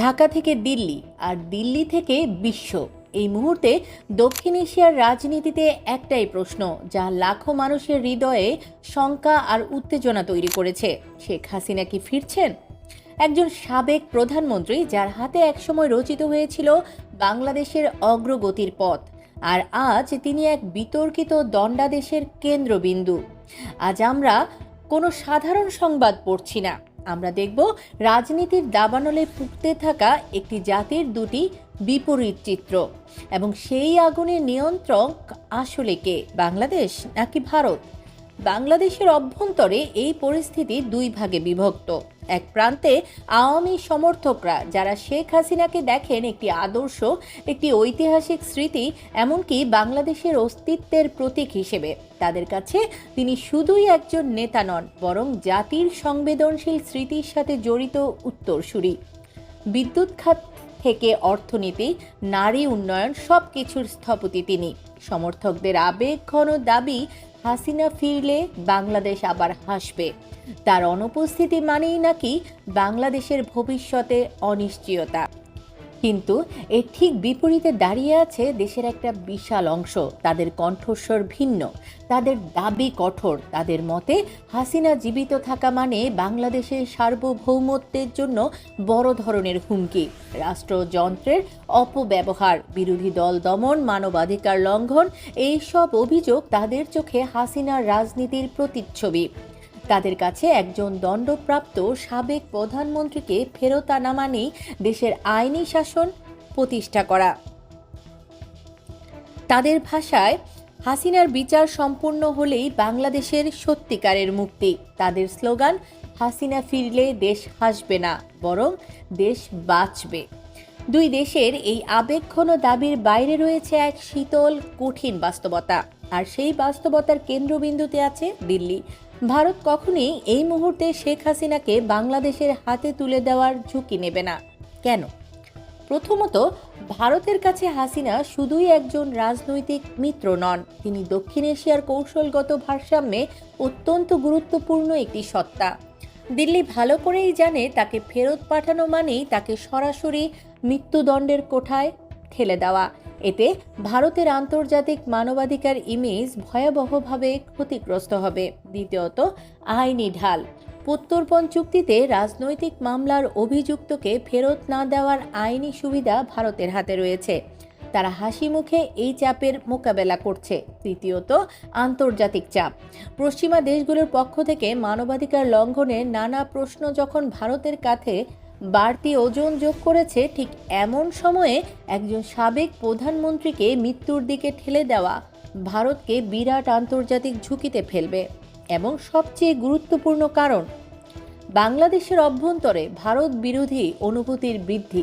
ঢাকা থেকে দিল্লি আর দিল্লি থেকে বিশ্ব। এই মুহূর্তে দক্ষিণ এশিয়ার রাজনীতিতে একটাই প্রশ্ন, যা লাখো মানুষের হৃদয়ে শঙ্কা আর উত্তেজনা তৈরি করেছে। শেখ হাসিনা কি ফিরছেন? একজন সাবেক প্রধানমন্ত্রী যার হাতে একসময় রচিত হয়েছিল বাংলাদেশের অগ্রগতির পথ, আর আজ তিনি এক বিতর্কিত দণ্ডাদেশের কেন্দ্রবিন্দু। আজ আমরা কোনো সাধারণ সংবাদ পড়ছি না। আমরা দেখব রাজনীতির দাবানলে পুড়তে থাকা একটি জাতির দুটি বিপরীত চিত্র। এবং সেই আগুনের নিয়ন্ত্রক আসলে কে? বাংলাদেশ নাকি ভারত? বাংলাদেশের অভ্যন্তরে এই পরিস্থিতি দুই ভাগে বিভক্ত। এক প্রান্তে আওয়ামী সমর্থকরা, যারা শেখ হাসিনাকে দেখেন একটি আদর্শ, একটি ঐতিহাসিক স্মৃতি, এমনকি বাংলাদেশের অস্তিত্বের প্রতীক হিসেবে। তাদের কাছে তিনি শুধুই একজন নেতা নন, বরং জাতির সংবেদনশীল স্মৃতির সাথে জড়িত উত্তরসূরি। বিদ্যুৎ খাত থেকে অর্থনীতি, নারী উন্নয়ন সব কিছুর স্থপতি তিনি। সমর্থকদের আবেগ, ঘন দাবি হাসিনা ফিরলে বাংলাদেশ আবার হাসবে। তার অনুপস্থিতি মানেই নাকি বাংলাদেশের ভবিষ্যতে অনিশ্চয়তা। কিন্তু এর ঠিক বিপরীতে দাঁড়িয়ে আছে দেশের একটা বিশাল অংশ। তাদের কণ্ঠস্বর ভিন্ন, তাদের দাবি কঠোর, তাদের মতে হাসিনা জীবিত থাকা মানে বাংলাদেশের সার্বভৌমত্বের জন্য বড় ধরনের হুমকি। রাষ্ট্রযন্ত্রের অপব্যবহার, বিরোধী দল দমন, মানবাধিকার লঙ্ঘন এই সব অভিযোগ তাদের চোখে হাসিনার রাজনীতির প্রতিচ্ছবি। তাদের কাছে একজন দণ্ডপ্রাপ্ত সাবেক প্রধানমন্ত্রীকে ফেরত আনা মানেই দেশের আইনি শাসন প্রতিষ্ঠা করা। তাদের ভাষায়, হাসিনার বিচার সম্পূর্ণ হলেই বাংলাদেশের সত্যিকারের মুক্তি। তাদের স্লোগান, হাসিনা ফিরলে দেশ হাসবে না, বরং দেশ বাঁচবে। দুই দেশের এই আবেগঘন দাবির বাইরে রয়েছে এক শীতল, কঠিন বাস্তবতা। আর সেই বাস্তবতার কেন্দ্রবিন্দুতে আছে দিল্লি। ভারত কখনই এই মুহূর্তে শেখ হাসিনাকে বাংলাদেশের হাতে তুলে দেওয়ার ঝুঁকি নেবে না। কেন? প্রথমত, ভারতের কাছে হাসিনা শুধুই একজন রাজনৈতিক মিত্র নন। তিনি দক্ষিণ এশিয়ার কৌশলগত ভারসাম্যে অত্যন্ত গুরুত্বপূর্ণ একটি সত্তা। দিল্লি ভালো করেই জানে তাকে ফেরত পাঠানো মানেই তাকে সরাসরি মৃত্যুদণ্ডের কোঠায় ঠেলে দেওয়া। এতে ভারতের আন্তর্জাতিক মানবাধিকার ইমেজ ভয়াবহভাবে ক্ষতিগ্রস্ত হবে। দ্বিতীয়ত, আইনি ঢাল। প্রত্যর্পণ চুক্তিতে রাজনৈতিক মামলার অভিযুক্তকে ফেরত না দেওয়ার আইনি সুবিধা ভারতের হাতে রয়েছে। তারা হাসি মুখে এই চাপের মোকাবেলা করছে। তৃতীয়ত, আন্তর্জাতিক চাপ। পশ্চিমা দেশগুলোর পক্ষ থেকে মানবাধিকার লঙ্ঘনের নানা প্রশ্ন যখন ভারতের কাছে বাড়তি ওজন যোগ করেছে ঠিক এমন সময়ে একজন সাবেক প্রধানমন্ত্রীকে মৃত্যুর দিকে ঠেলে দেওয়া। ভারতকে বিরাট আন্তর্জাতিক ঝুঁকিতে ফেলবে এবং সবচেয়ে গুরুত্বপূর্ণ কারণ, বাংলাদেশের অভ্যন্তরে ভারত বিরোধী অনুভূতির বৃদ্ধি।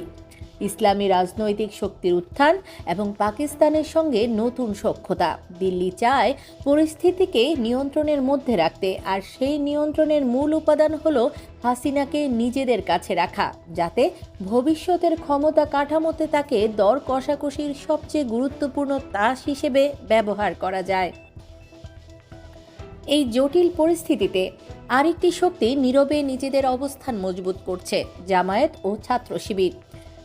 ইসলামী রাজনৈতিক শক্তির উত্থান এবং পাকিস্তানের সঙ্গে নতুন সখ্যতা দিল্লি চায় পরিস্থিতিকে নিয়ন্ত্রণের মধ্যে রাখতে, আর সেই নিয়ন্ত্রণের মূল উপাদান হল হাসিনাকে নিজেদের কাছে রাখা, যাতে ভবিষ্যতের ক্ষমতা কাঠামোতে তাকে দর কষাকষির সবচেয়ে গুরুত্বপূর্ণ তাস হিসেবে ব্যবহার করা যায়। এই জটিল পরিস্থিতিতে আরেকটি শক্তি নীরবে নিজেদের অবস্থান মজবুত করছে, জামায়াত ও ছাত্র শিবির।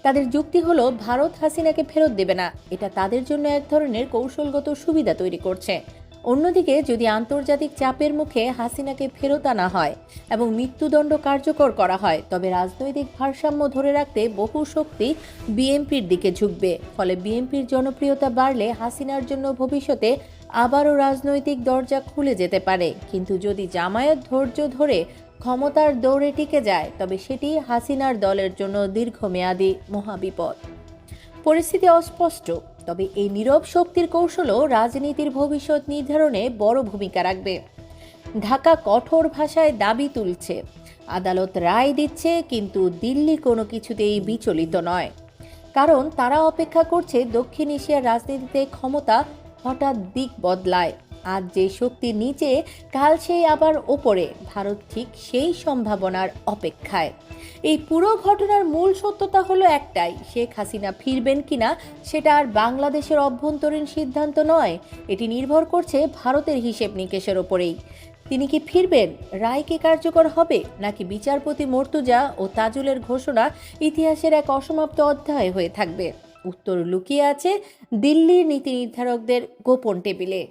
তাদের যুক্তি হলো, ভারত হাসিনাকে ফেরত দেবে না। এটা তাদের জন্য এক ধরনের কৌশলগত সুবিধা তৈরি করছে। অন্যদিকে, যদি আন্তর্জাতিক চাপের মুখে হাসিনাকে ফেরত আনা হয় এবং মৃত্যুদণ্ড কার্যকর করা হয়, তবে রাজনৈতিক ভারসাম্য ধরে রাখতে বহু শক্তি বিএনপির দিকে ঝুঁকবে। ফলে বিএনপির জনপ্রিয়তা বাড়লে হাসিনার জন্য ভবিষ্যতে আবারও রাজনৈতিক দরজা খুলে যেতে পারে। কিন্তু যদি জামায়াত ধৈর্য ধরে ক্ষমতার দৌড়ে টিকে যায়, তবে সেটি হাসিনার দলের জন্য দীর্ঘমেয়াদী মহাবিপদ। পরিস্থিতি অস্পষ্ট, তবে এই নীরব শক্তির কৌশলও রাজনীতির ভবিষ্যৎ নির্ধারণে বড় ভূমিকা রাখবে। ঢাকা কঠোর ভাষায় দাবি তুলছে, আদালত রায় দিচ্ছে, কিন্তু দিল্লি কোনো কিছুতেই বিচলিত নয়। কারণ তারা অপেক্ষা করছে দক্ষিণ এশিয়ার রাজনীতিতে ক্ষমতা হঠাৎ দিক বদলায়। আজ যে শক্তি নিচে, কাল সেই আবার ওপরে। ভারত ঠিক সেই সম্ভাবনার অপেক্ষায়। এই পুরো ঘটনার মূল সত্যতা হলো একটাই, শেখ হাসিনা ফিরবেন কিনা সেটা আর বাংলাদেশের অভ্যন্তরীণ সিদ্ধান্ত নয়। এটি নির্ভর করছে ভারতের হিসেব নিকেশের ওপরেই। তিনি কি ফিরবেন, রায় কি কার্যকর হবে, নাকি বিচারপতি মর্তুজা ও তাজুলের ঘোষণা ইতিহাসের এক অসমাপ্ত অধ্যায় হয়ে থাকবে? উত্তর লুকিয়ে আছে দিল্লির নীতি নির্ধারকদের গোপন টেবিলে।